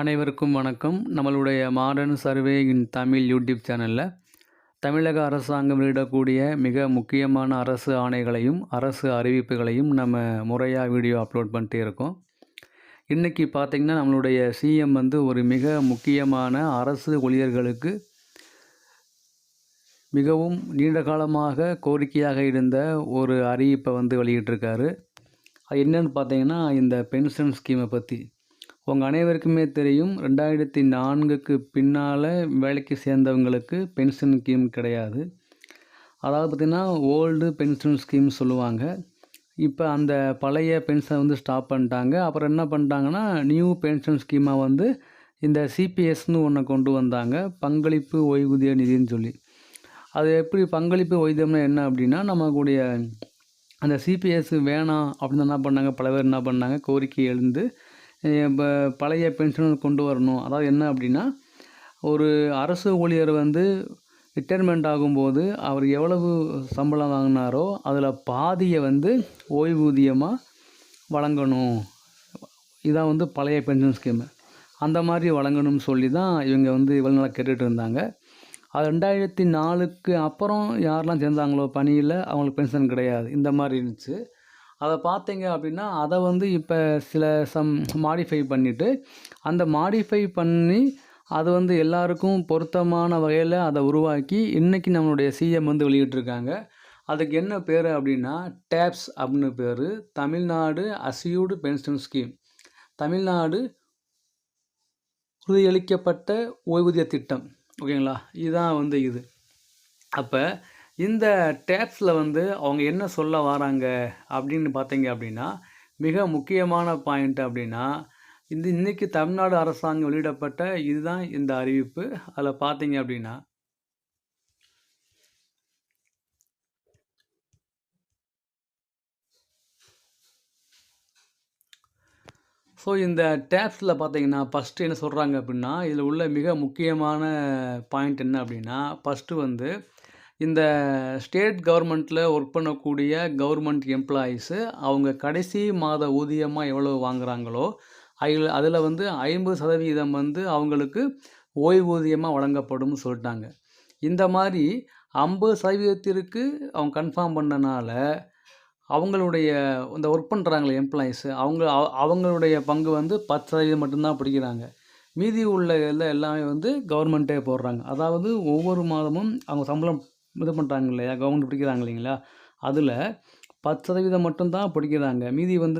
அனைவருக்கும் வணக்கம். நம்மளுடைய modern survey in Tamil YouTube சேனலில் தமிழக அரசாங்கம் வெளியிடக்கூடிய மிக முக்கியமான அரசு ஆணைகளையும் அரசு அறிவிப்புகளையும் நம்ம முறையாக வீடியோ அப்லோட் பண்ணிட்டே இருக்கோம். இன்றைக்கி பார்த்திங்கன்னா நம்மளுடைய சிஎம் வந்து ஒரு மிக முக்கியமான அரசு ஊழியர்களுக்கு மிகவும் நீண்ட காலமாக கோரிக்கையாக இருந்த ஒரு அறிவிப்பை வந்து வெளியிட்டிருக்காரு. அது என்னென்னு பார்த்தீங்கன்னா இந்த பென்ஷன் ஸ்கீமை பற்றி உங்கள் அனைவருக்குமே தெரியும் ரெண்டாயிரத்தி நான்குக்கு பின்னால் வேலைக்கு சேர்ந்தவங்களுக்கு பென்ஷன் ஸ்கீம் கிடையாது. அதாவது பார்த்திங்கன்னா ஓல்டு பென்ஷன் ஸ்கீம் சொல்லுவாங்க. இப்போ அந்த பழைய பென்ஷன் வந்து ஸ்டாப் பண்ணிட்டாங்க. அப்புறம் என்ன பண்ணிட்டாங்கன்னா நியூ பென்ஷன் ஸ்கீமாக வந்து இந்த சிபிஎஸ்னு ஒன்று கொண்டு வந்தாங்க. பங்களிப்பு ஓய்வூதிய நிதின்னு சொல்லி. அது எப்படி பங்களிப்பு ஓய்வூதியம்னா என்ன அப்படின்னா நம்மக்கூடிய அந்த சிபிஎஸ் வேணாம் அப்படின்னு என்ன பண்ணாங்க? பல பேர் என்ன பண்ணாங்க? கோரிக்கை எழுந்து இப்போ பழைய பென்ஷன் கொண்டு வரணும். அதாவது என்ன அப்படின்னா ஒரு அரசு ஊழியர் வந்து ரிட்டையர்மெண்ட் ஆகும்போது அவர் எவ்வளவு சம்பளம் வாங்கினாரோ அதில் பாதியை வந்து ஓய்வூதியமாக வழங்கணும். இதான் வந்து பழைய பென்ஷன் ஸ்கீமு அந்த மாதிரி வழங்கணும்னு சொல்லி தான் இவங்க வந்து இவ்வளோ நாளாக கேட்டுட்டு இருந்தாங்க. அது ரெண்டாயிரத்தி நாலுக்கு அப்புறம் யாரெல்லாம் சேர்ந்தாங்களோ பணியில் அவங்களுக்கு பென்ஷன் கிடையாது. இந்த மாதிரி இருந்துச்சு. அதை பார்த்தீங்க அப்படின்னா அதை வந்து இப்போ சில சம் மாடிஃபை பண்ணிவிட்டு அந்த மாடிஃபை பண்ணி அது வந்து எல்லாருக்கும் பொருத்தமான வகையில் அதை உருவாக்கி இன்றைக்கி நம்மளுடைய சிஎம் வந்து வெளியிட்ருக்காங்க அதுக்கு என்ன பேர் அப்படின்னா டேப்ஸ் அப்படின்னு பேர். Tamil Nadu assured pension scheme Tamil Nadu உறுதியளிக்கப்பட்ட ஓய்வூதிய திட்டம். ஓகேங்களா? இதுதான் வந்து இது. அப்போ இந்த டேப்ஸில் வந்து அவங்க என்ன சொல்ல வராங்க அப்படின்னு பார்த்தீங்க அப்படின்னா மிக முக்கியமான பாயிண்ட் அப்படின்னா இந்த இன்றைக்கி தமிழ்நாடு அரசாங்கம் வெளியிடப்பட்ட இதுதான் இந்த அறிவிப்பு. அதில் பார்த்தீங்க அப்படின்னா ஸோ இந்த டேப்ஸில் பார்த்தீங்கன்னா ஃபஸ்ட்டு என்ன சொல்கிறாங்க அப்படின்னா இதில் உள்ள மிக முக்கியமான பாயிண்ட் என்ன அப்படின்னா ஃபஸ்ட்டு வந்து இந்த ஸ்டேட் கவர்மெண்ட்டில் ஒர்க் பண்ணக்கூடிய கவர்மெண்ட் எம்ப்ளாயீஸு அவங்க கடைசி மாத ஊதியமாக எவ்வளோ வாங்குகிறாங்களோ அதில் அதில் வந்து ஐம்பது சதவீதம் வந்து அவங்களுக்கு ஓய்வூதியமாக வழங்கப்படும்னு சொல்லிட்டாங்க. இந்த மாதிரி ஐம்பது சதவீதத்திற்கு அவங்க கன்ஃபார்ம் பண்ணனால அவங்களுடைய இந்த ஒர்க் பண்ணுறாங்களே எம்ப்ளாயீஸு அவங்க அவங்களுடைய பங்கு வந்து பத்து சதவீதம் மட்டும்தான் பிடிக்கிறாங்க. மீதி உள்ள எல்லாம் எல்லாமே வந்து கவர்மெண்ட்டே போடுறாங்க. அதாவது ஒவ்வொரு மாதமும் அவங்க சம்பளம் இது பண்ணுறாங்க இல்லையா? கவர்மெண்ட் பிடிக்கிறாங்க இல்லைங்களா? அதில் பத்து சதவீதம் மட்டும்தான் பிடிக்கிறாங்க. மீதி வந்து